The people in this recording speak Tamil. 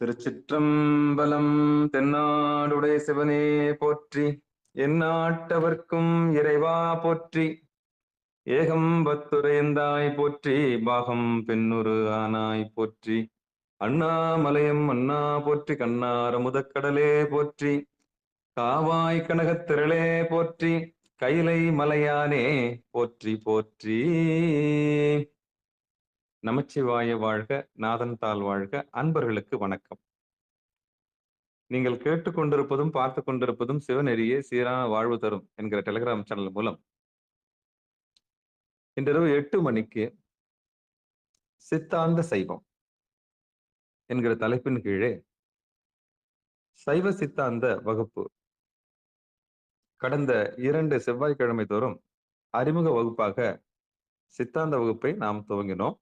திருச்சிற்றம்பலம் தென்னாடுடைய சிவனே போற்றி எந்நாட்டவர்க்கும் இறைவா போற்றி. ஏகம் ஏகம்பத்துரையந்தாய் போற்றி பாகம் பெண்ணுரு ஆனாய் போற்றி. அண்ணாமலையம் அண்ணா போற்றி கண்ணார முதக்கடலே போற்றி. காவாய் கனகத்திரளே போற்றி கைலை மலையானே போற்றி போற்றி. நமச்சிவாய வாழ்க நாதன் தாள் வாழ்க அன்பர்களுக்கு வணக்கம். நீங்கள் கேட்டுக்கொண்டிருப்பதும் பார்த்து கொண்டிருப்பதும் சிவநெறியே சீரான வாழ்வு தரும் என்கிற டெலிகிராம் சேனல் மூலம். இன்றிரவு எட்டு மணிக்கு சித்தாந்த சைவம் என்கிற தலைப்பின் கீழே சைவ சித்தாந்த வகுப்பு. கடந்த இரண்டு செவ்வாய்க்கிழமை தோறும் அறிமுக வகுப்பாக சித்தாந்த வகுப்பை நாம் துவங்கினோம்.